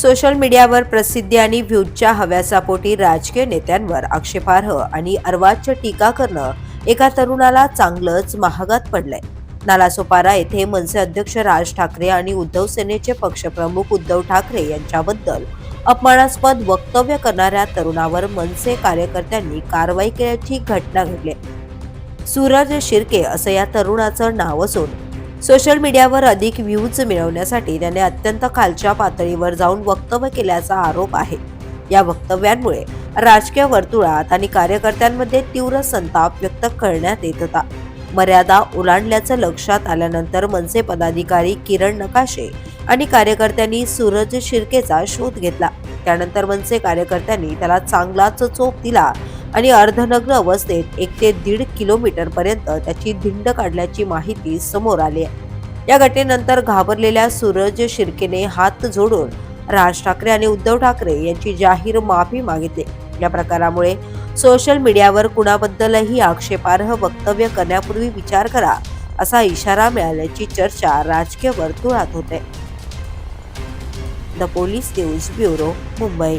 Social मीडियावर प्रसिद्धी आणि व्ह्यूजच्या हव्यासापोटी राजकीय नेत्यांवर आक्षेपार्ह आणि अर्वाच्य टीका करणं एका तरुणाला चांगलंच महागात पडलंय. नालासोपारा येथे मनसे अध्यक्ष राज ठाकरे आणि उद्धव सेनेचे पक्षप्रमुख उद्धव ठाकरे यांच्याबद्दल अपमानास्पद वक्तव्य करणाऱ्या तरुणावर मनसे कार्यकर्त्यांनी कारवाई केल्याची घटना घडली सूरज शिर्के असं या तरुणाचं नाव असून सोशल मीडियावर अधिक व्ह्यूज मिळवण्यासाठी त्याने अत्यंत खालच्या पातळीवर जाऊन वक्तव्य केल्याचा आरोप आहे. या वक्तव्यांमुळे राजकीय वर्तुळात आणि कार्यकर्त्यांमध्ये तीव्र संताप व्यक्त करण्यात येत होता. मर्यादा ओलांडल्याचं लक्षात आल्यानंतर मनसे पदाधिकारी किरण नकाशे आणि कार्यकर्त्यांनी सूरज शिर्केचा शोध घेतला. त्यानंतर मनसे कार्यकर्त्यांनी त्याला चांगलाच चोप दिला आणि अर्धनग्न अवस्थेत एक ते दीड किलोमीटर पर्यंत त्याची धिंड काढल्याची माहिती समोर आली. आहे या घटनेनंतर घाबरलेल्या सूरज शिर्केने हात जोडून राज ठाकरे आणि उद्धव ठाकरे यांची जाहीर माफी मागितली. या प्रकारामुळे सोशल मीडियावर कुणाबद्दलही आक्षेपार्ह वक्तव्य करण्यापूर्वी विचार करा असा इशारा मिळाल्याची चर्चा राजकीय वर्तुळात होते. The police news bureau Mumbai.